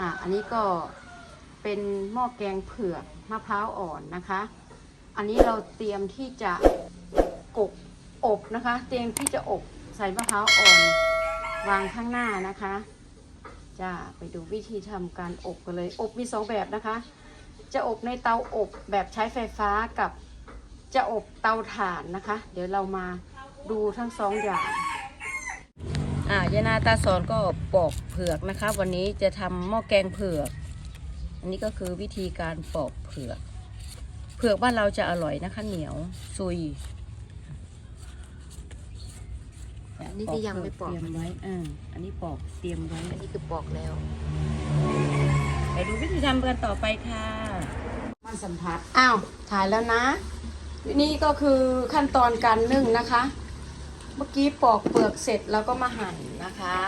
อะอันนี้ก็เป็นหม้อแกงเผือกมะพร้าวอ่อนนะคะ อันนี้เราเตรียมที่จะกบอบนะคะ เตรียมที่จะอบใส่มะพร้าวอ่อน วางข้างหน้านะคะจะไปดูวิธีทำการอบกันเลย อบมีสองแบบนะคะ จะอบในเตาอบแบบใช้ไฟฟ้ากับจะอบเตาถ่านนะคะ เดี๋ยวเรามาดูทั้งสองอย่าง อ่ายายนาตาสอนก็ปอกเผือกนะคะ วันนี้จะทำหม้อแกงเผือก อันนี้ก็คือวิธีการปอกเผือก เผือกบ้านเราจะอร่อยนะคะเหนียวซุยอันนี้ที่ยังไม่ปอกเตรียมไว้อ่าอันนี้ปอกเตรียมไว้อันนี้คือปอกแล้วไปดูวิธีทำกันต่อไปค่ะมันสัมผัสอ้าวถ่ายแล้วนะ นี่ก็คือขั้นตอนการนึ่งนะคะ เมื่อกี้ปอกเปลือกเสร็จแล้วก็มาหั่นนะคะ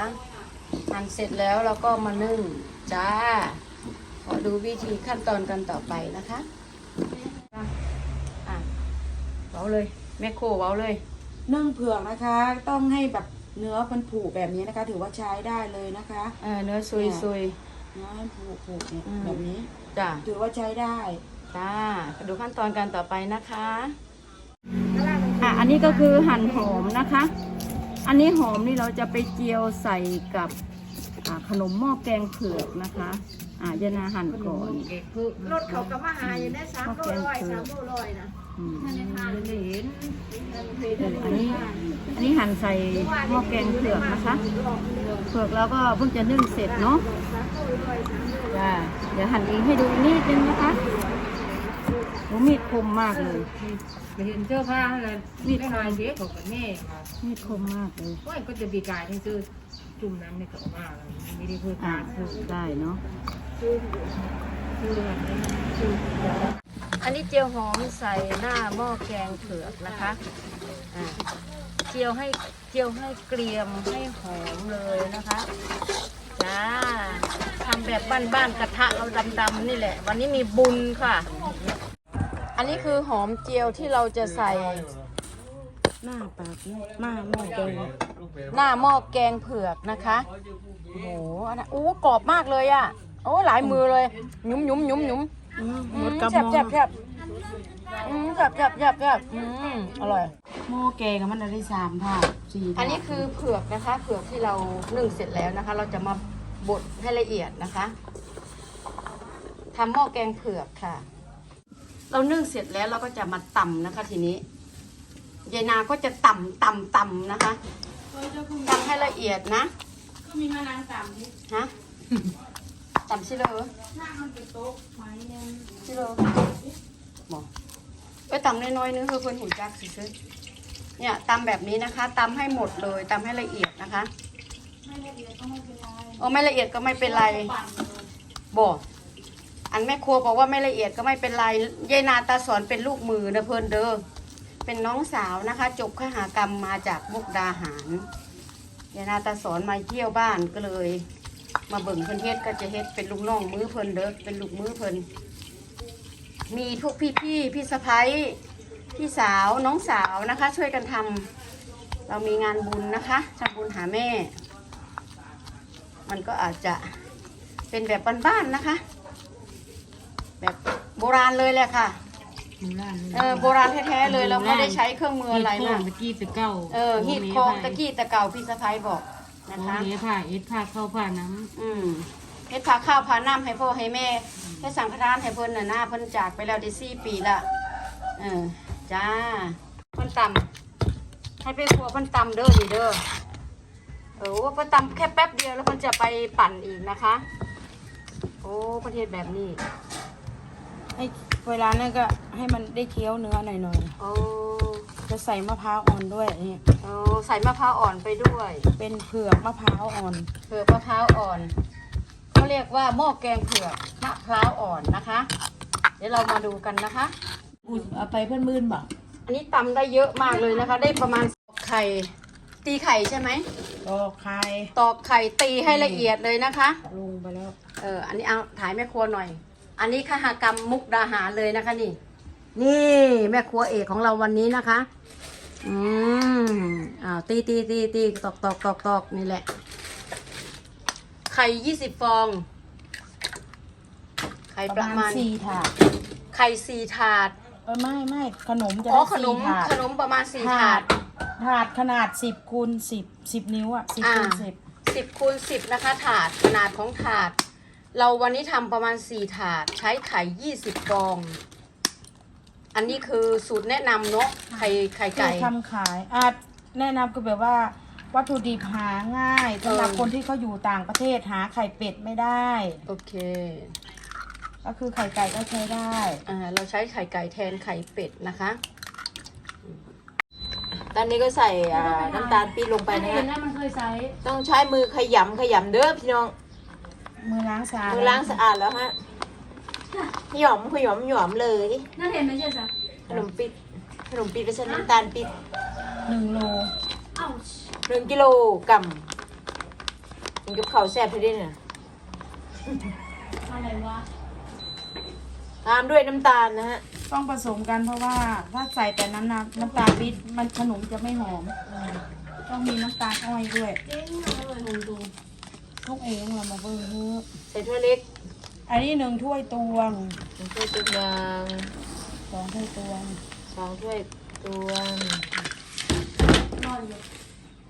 หั่นเสร็จแล้วเราก็มานึ่งจ้า ขอดูวิธีขั้นตอนกันต่อไปนะคะอะเว้าเลยแม่โคเว้าเลยนึ่งเผือกนะคะ ต้องให้แบบเนื้อมันผุแบบนี้นะคะ ถือว่าใช้ได้เลยนะคะเออเนื้อซุยซุยเนื้อให้ผุผุเนี่ยอืมแบบนี้จ้าถือว่าใช้ได้จ้าดูขั้นตอนการต่อไปนะคะ อะอันนี้ก็คือหั่นหอมนะคะ อันนี้หอมนี่เราจะไปเจียวใส่กับอ่าขนมหม้อแกงเผือกนะคะอ่ายานาหั่นก่อนรถเขาก็มาหาอยู่ได้สามหม้อโลแกงร้อยเผือสากมโลร้อยนะอืมเห็นเอออันนี้อันนี้หั่นใส่หม้อแกงเผือกนะคะ เผือกเราก็เพิ่งจะนึ่งเสร็จเนาะจ้าเดี๋ยวหั่นเองให้ดูนิดนึงนะคะ โอ้มีดคมมากเลยไปเห็นเสื้อผ้าอะไรมีดหน่อยเด็กของกับแม่ค่ะมีดคมมากเลยว่าก็จะดีกายที่ซื้อจุ่มน้ำในกระมาไม่ได้เพื่ออ่าการซื้อได้เนาะซื้อแบบนี้ซื้ออันนี้เจียวหอมใส่หน้าหม้อแกงเผือกนะคะอ่าเจียวให้เจียวให้เกรียมให้หอมเลยนะคะจ้าทำแบบบ้านๆกระทะเราดำๆนี่แหละ วันนี้มีบุญค่ะ อันนี้คือหอมเจียวที่เราจะใส่ หน้าปากเนี่ยหน้าหม้อแกงหน้าหม้อแกงเผือกนะคะโอ้โหอันนั้นโอ้กรอบมากเลยอะ โอ้หลายมือเลยหยุ้มหยุ้มหยุ้มหยุ้มอืมหอืมมดกระแซ่บมอแซ่บแซ่บอืมแซ่บแซ่บแซ่บแซ่บอืมอร่อย หม้อแกงอะมันได้สามถาดสี่ถาดอันนี้คือเผือกนะคะเผือกที่เรานึ่งเสร็จแล้วนะคะ เราจะมาบดให้ละเอียดนะคะทำหม้อแกงเผือกค่ะ เรานึ่งเสร็จแล้วเราก็จะมาตำนะคะ ทีนี้ยายนาก็จะตำตำตำนะคะตำให้ละเอียดนะมีมะนาวสามที่ฮะตำชิเลอหน้ามันเป็นโต๊ะไม้เนี่ยชิเลอบอกไปตำน้อยๆนึงคือเพิ่นหูจักสิซื้อเนี่ยตำแบบนี้นะคะตำให้หมดเลยตำให้ละเอียดนะคะไม่ละเอียดก็ไม่เป็นไรโอ้ไม่ละเอียดก็ไม่เป็นไรปั่นเลยบอก อันแม่ครัวบอกว่าไม่ละเอียดก็ไม่เป็นไรยายนาตาสอนเป็นลูกมือนะเพิ่นเด้อเป็นน้องสาวนะคะ จบขหากรรมมาจากมุกดาหารยายนาตาสอนมาเที่ยวบ้านก็เลย มาเบิ่งเพิ่นเฮ็ดก็จะเฮ็ดเป็นลูกน้องมือเพิ่นเด้อเป็นลูกมือเพิ่นมีพวกพี่พี่พี่สะพ้ยพี่สาวน้องสาวนะคะ ช่วยกันทำเรามีงานบุญนะคะทำบุญหาแม่ มันก็อาจจะเป็นแบบบ้านๆนะคะ แบบโบราณเลยแหละค่ะหมูล่างเออโบราณแท้ๆเลยเราไม่ได้ใช้เครื่องมืออะไรนะนะตะกี้ตะเก้าเออฮีดคองตะกี้ตะเก่าพี่สะพ้ายบอกนะโอคะเลี้ยผ้าเอ็ดผ้าเข้าผ้าน้อืมเฮ็ดพาข้าวพาน้ำให้พ่อให้แม่ให้สังฆทานให้เพิ่นน่ะนะเพิ่นจากไปแล้วได้สี่ปีละเออจ้าเพิ่นตำให้ไปครัวเพิ่นตำเด้อนี่เด้อเออว่าเพิ่นตำแค่แป๊บเดียวแล้วเพิ่นจะไปปั่นอีกนะคะ โอ้ประเทศแบบนี้ ให้เวลานั้นก็ให้มันได้เคี้ยวเนื้อหน่อยโอ้ๆจะใส่มะพร้าวอ่อนด้วยนี่โอ้ใส่มะพร้าวอ่อนไปด้วย เป็นเผือกมะพร้าวอ่อน เผือกมะพร้าวอ่อนเขาเรียกว่าหม้อแกงเผือกมะพร้าวอ่อนนะคะ เดี๋ยวเรามาดูกันนะคะ อุ้ยเอาไปเพื่อนมื่นบ่อันนี้ตำได้เยอะมากเลยนะคะ ได้ประมาณตอกไข่ ตีไข่ใช่ไหมก็คายตอกไข่ตีให้ละเอียดเลยนะคะ ลงไปแล้ว เอออันนี้เอาถ่ายแม่ครัวหน่อย อันนี้ขหากรรมมุกดาหารเลยนะคะนี่ นี่แม่ครัวเอกของเราวันนี้นะคะ อืมอ้าวตีตีตีตีตอกตอกตอกตอกนี่แหละ ไข่ยี่สิบฟองข่ปประระมามาณณสี่ถาดไข่สี่ถาดเออไม่ไม่ขนมจะอ๋อได้ขนสี่มถาดขนมประมาณสี่ถาด ถาดขนาดสิบคูณสิบสิบนิ้วอะสิบอ่า คูณสิบสิบคูณสิบนะคะ ถาดขนาดของถาด เราวันนี้ทำประมาณสี่ถาด ใช้ไข่ยี่สิบฟอง อันนี้คือสูตรแนะนำเนาะไข่ไข่คือไก่ทำขายอาจแนะนำคือแบบว่า วัตถุดิบหาง่ายสำหรับเออ คนที่เขาอยู่ต่างประเทศหาไข่เป็ดไม่ได้ โอเคก็คือไข่ไก่ก็ใช้ได้อ่าเราใช้ไข่ไก่แทนไข่เป็ดนะคะตอนนี้ก็ใส่อ่าน้ำตาลปี๊บลงไปนะฮะนั่นมันเคยใช้ต้องใช้มือขยำขยำเด้อพี่น้อง มือล้างสะอาดมือล้างสะอาดแล้วฮะหยอมขยอมหยอมเลยนั่นเห็นไหมเจ๊จ๊ะขนมปี๊บขนมปี๊บไปใช้น้ำตาลปี๊บหนึ่งโลเอ้าหนึ่งกิโลกรัมกินกับข้าวแซ่บไปด้วยเนี่ยอะไรวะตามด้วยน้ำตาลนะฮะ ต้องผสมกันเพราะว่าถ้าใส่แต่น้ำน้ำน้ำตาลปี๊บมันขนมจะไม่หอม ต้องมีน้ำตาลอ้อยด้วยเจ๊งเลยผมดู ทุกเองเรามาเบิ่งเถอะใส่ถ้วยเล็กอันนี้หนึ่งถ้วยตวงหนึ่งถ้วยตุยางสองถ้วยตวงสองถ้วยตวงรอดอยู่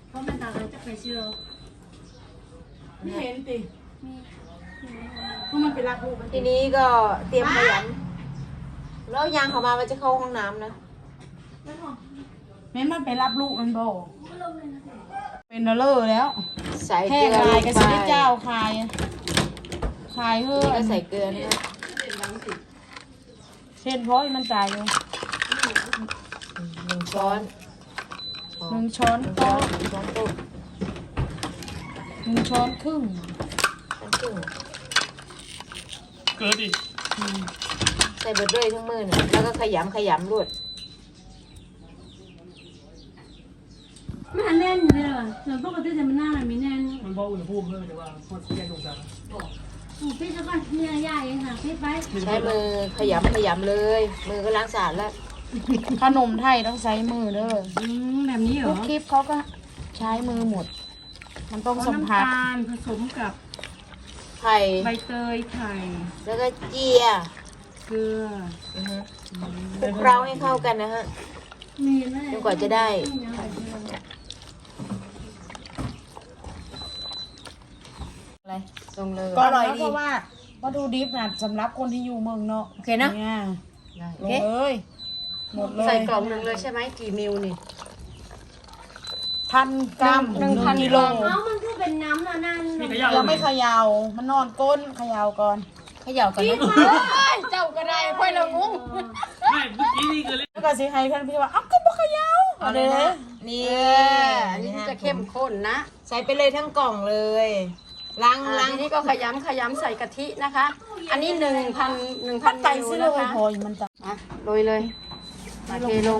เพราะมันต่างกันจะไปเชื่อไม่เห็นติเพราะมันเป็นรักลูกมันทีนี้ก็เตรียมขยำแล้วยางเขามามันจะเข้าห้องน้ำนะแม้มันไปรับลูกมันบอกเป็นดอลเลอร์แล้ว ใส่เกแห้ลืงอลายลกับงสิไปได้เจ้าคายคายเฮ้นี่อก็ใส่เกลือนะฮะเช่นเพราะมันจ่ายอยู่หนึ่งช้อนหนึ่งช้อนหนึ่งโต๊ะช้อนโต๊ะหนึ่งช้อนครึ่งช้อนครึ่งเกิดดิใส่เบอร์เดอร์ทั้งมือเนี่ยแล้วก็ขยำขยำรวด ไม่หั นแน่นอยู่เลยเหรอส่วนปกติจะมันหน้ามันมีแน่นมันบอกอุณหภูมิเพิ่มแต่ว่าพอแยกลงกันอู้พี่จะก่อนเนี่ยใหญ่เองค่ะพี่ไปใช้มือขยำขยำเลย มือก็ล้างสะอาดแล้วขนมไทยต้องใช้มือเด้ออืมแบบนี้เหรทุอกคลิปเขาก็ใช้มือหมด มันต้องสัมผัสน้ำตาลผสมกับไข่ใบเตยไข่แล้วก็เจียเกลืออือฮึคลุกเคล้าให้เข้ากันนะฮะ มีไหมจนกว่าจะได้อะไรลงเลย ก็อร่อยดี เพราะว่าวัตถุดิบน่ะสำหรับคนที่อยู่เมืองนอกโอเคนะเนี่ยได้ลงเลยหมดเลยใส่กล่องหนึ่งเลยใช่ไหมกี่มิลนี่พันกรัมหนึ่งพันกิโลกรัมเอ้ามันคือเป็นน้ำแล้วนั่นมีขยะยังไม่เขยา่ามันนอนก้นเขย่าก่อนเขย่ากันนะเจ้าก็ได้ค่อยละงงไม่เมื่อกี้นี่ก็เลยแล้วก็สิให้เพื่อนพี่ว่าเอ้าก็บ่เขยาเอาเลยนะนี่เอออันนี้จะเข้มข้นนะ ใส่ไปเลยทั้งกล่องเลย ล้างอ่าล้างทีนี้ก็ขยำขยำใส่กะทินะคะ อันนี้หนึ่งพันหนึ่งพัพันนไก่มิลซิเลนะยคะพอยมันจะอะโรยเลยมาเทลง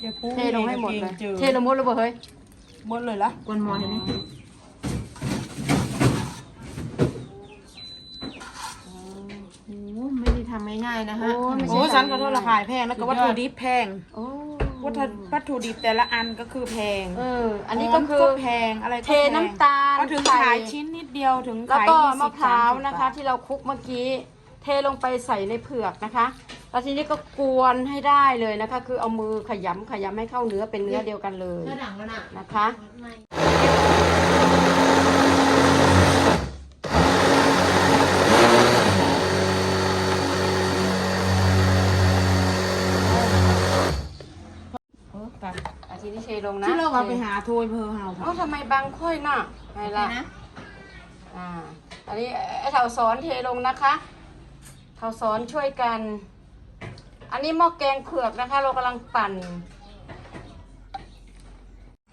เดี๋ยวปุ๊บเทลงให้หมดเลยเจอเทลงหมดเลยบ่เฮ้ย หมดเลยละกวนหมอเห็นไหมโอ้ไม่ได้ทำง่ายๆนะฮะโอ้ไม่ใช่โอ้ฉันก็โทษราคาแพงแล้วก็วัตถุดิบแพงโอ้ วัตถุวัตถุดิบแต่ละอันก็คือแพงเอออันนี้ก็คือหมแพงอะไรก็เทแพงน้ำตาลก็ถึงใส่ขายชิ้นนิดเดียวถึงแล้วขายก็ยี่สิบมะพร้าวสมสิบนะคะบทที่เราคลุกเมื่อกี้ เทลงไปใส่ในเผือกนะคะแล้วทีนี้ก็กวนให้ได้เลยนะคะ คือเอามือขยำขยำให้เข้าเนื้อเป็นเนื้อเดียวกันเลย กระดังแล้วน่ะนะคะเอ ลงนะที่เราเอาไปหาโทยเพอเฮาเอ้าทำไมบางค่อยน่ะไงล่ะอ่าอันนี้ไอ้เถาสอนเทลงนะคะเถาสอนช่วยกัน อันนี้หม้อแกงเผือกนะคะ เรากำลังปั่น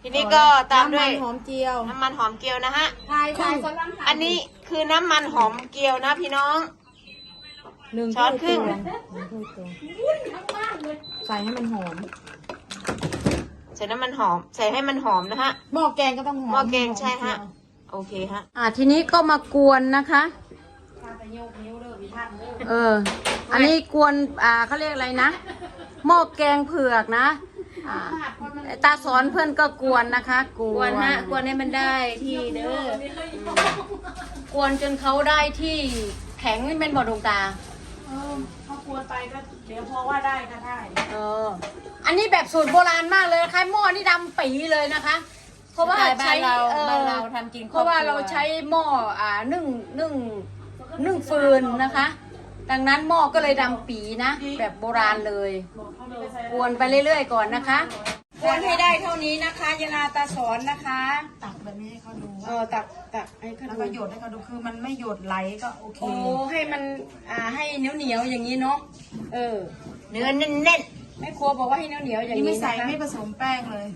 ทีนี้ก็ตามด้วยน้ำนหอมเจียว น้ำมันหอมเกี๊ยวนะฮะทายทายสำลังอันนี้คือน้ำมันหอมเกี๊ยวนะพี่น้องหนึ่งช้อนครึ่งถ้วยตวหนึ่งถ้วยตวงใส่ให้มันหอม ใส่น้ำมันหอม ใส่ให้มันหอมนะฮะ หม้อแกงก็ต้องหอมหม้อแกงใช่ฮะ โอเคฮะ อ่าทีนี้ก็มากวนนะคะ เออ อันนี้กวน อ่าเขาเรียกอะไรนะ หม้อแกงเผือกนะ อ่า ตาสอนเพื่อนก็กวนนะคะ กกววนนฮะกวนให้มันได้ที่เด้อกวนจนเขาได้ที่แข็งนี่เป็นบ่อดวงตา เออ เขากวนไปก็เดี๋ยวพอว่าได้ก็ได้เออ อันนี้แบบสูตรโบราณมากเลยนะคะหม้อนี่ดำปีเลยนะคะ เพราะว่าบ้าใช้นเราเออบ้านเราทำกินเพราะว่าคอบคเราใช้หม้ออ่านึ่งนึ่งนึ่งฟืนนะคะ ดังนั้นหม้อก็เลยดำปีนะ แบบโบราณเลยกวนไปเรื่อยๆก่อนนะคะกวนให้ได้เท่านี้นะคะยานาตาสอนนะคะ ตักแบบนี้ให้เขาดูเออตักตัก ให้เขาแล้วดูก็หยดให้เขาดูคือมันไม่หยดไหลก็โอเค โอ้ให้มันอ่าให้เหนียวเหนียวๆอย่างนี้เนาะเออเนื้อแน่นแม่ครัวบอกว่าให้เหนียวเหนียวๆอย่างนี่นี้ไม่ใส่นะคะไม่ผสมแป้งเลย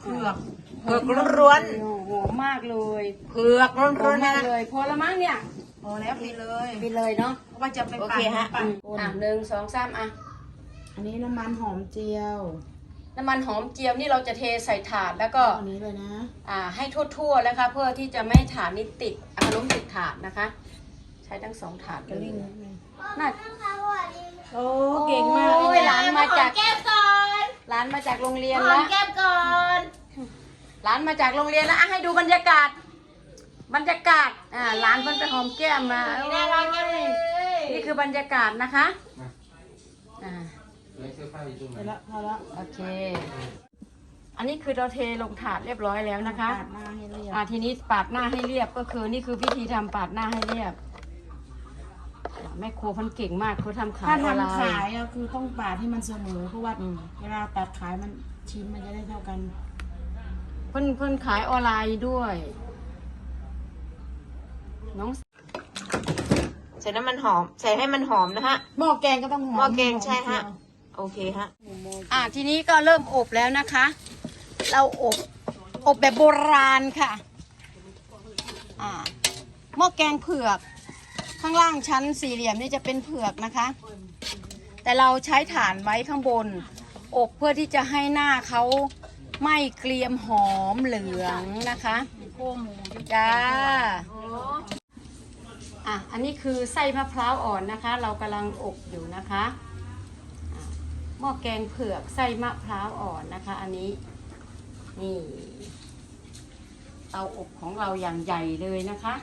เผือกๆเผือกร้วนโอ้โหมากเลยๆเผือกร้ร้ออนนๆมานะกเลยพอละมั้งเนี่ยพอแล้วไปเลยไปเลยเนาะเพราะว่าจะไปโอปั่เคนฮะ ปั่นอะหนึ่งสองสามอะอันนี้น้ำมันหอมเจียว น้ำมันหอมเจียวนี่เราจะเทใส่ถาดแล้วก็อันนี้เลยนะอ่าให้ทั่วๆแล้วค่ะเพื่อที่จะไม่ให้ถาดนี้ติดอารมณ์ติดถาดนะคะ ใช้ทั้งสองถาดเลจะยลิ่งนิดนึงน่าโอ้เก่งมากโอ้ยหลานมาจากแก้มก่อนหลานมาจากโรงเรียนหอแล้มวแก้มก่อนหลานมาจากโรงเรียนแล้วอะให้ดูบรรยากาศ บรรยากาศอ่าหลานเพิ่นไปหอมแก้มมาน่ารักจังเลยนี่คือบรรยากาศนะคะอ่า เดี๋ยวละพอละโอเค อันนี้คือเราเทลงถาดเรียบร้อยแล้วนะคะ ปาดหน้าให้เรียบอ่าทีนี้ปาดหน้าให้เรียบก็คือนี่คือวิธีทำปาดหน้าให้เรียบอ่าแม่ครัวเพันเก่งมากเขาทำขายถ้าออนไลทำขายน์อะคือต้องปาดให้มันเสมอเพราะว่าอืม เวลาตัดขายมันชิ้นมันจะได้เท่ากัน เพิ่นเพิ่นขายออนไลน์ด้วย น้องใส่น้ำมันหอม ใส่ให้มันหอมนะฮะ หม้อแกงก็ต้องหอมหม้อแกงใช่ฮะเจียว โอเคฮะ อ่าทีนี้ก็เริ่มอบแล้วนะคะ เราอบอบแบบโบราณค่ะ อ่าหม้อแกงเผือก ข้างล่างชั้นสี่เหลี่ยมนี่จะเป็นเผือกนะคะ แต่เราใช้ถ่านไว้ข้างบน อบเพื่อที่จะให้หน้าเขาไหม้เกรียมหอมเหลืองนะคะจ้าอะอันนี้คือไส้มะพร้าวอ่อนนะคะ เรากำลังอบอยู่นะคะ หม้อแกงเผือกไส้มะพร้าวอ่อนนะคะ อันนี้นี่เตาอบของเราอย่างใหญ่เลยนะคะ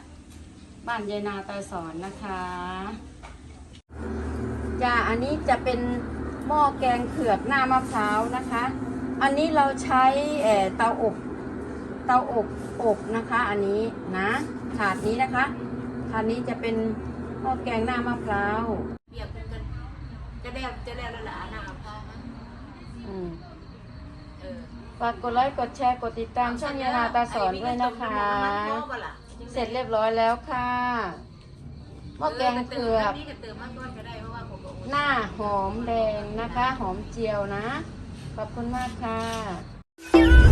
บ้านยายนาตาสอนนะคะจ้าอันนี้จะเป็นหม้อแกงเผือกหน้ามะพร้าวนะคะ อันนี้เราใช้เอ่อเตาอบเตาอบอบนะคะ อันนี้นะถาดนี้นะคะถาดนี้จะเป็นหม้อแกงหน้ามะพร้าวเปียกเป็นกันจะได้จะได้ละละหน้าพอฮะ อืม เออ ฝากกดไลค์กดแชร์กดติดตามช่องยานาตาสอนด้วยนะคะ เสร็จเรียบร้อยแล้วค่ะหม้อแกงเผือกนี่ก็เติมมากก้อนก็ได้เพราะว่าผมบอกหน้าหอมแดงนะคะ หอมเจียวนะ ขอบคุณมากค่ะ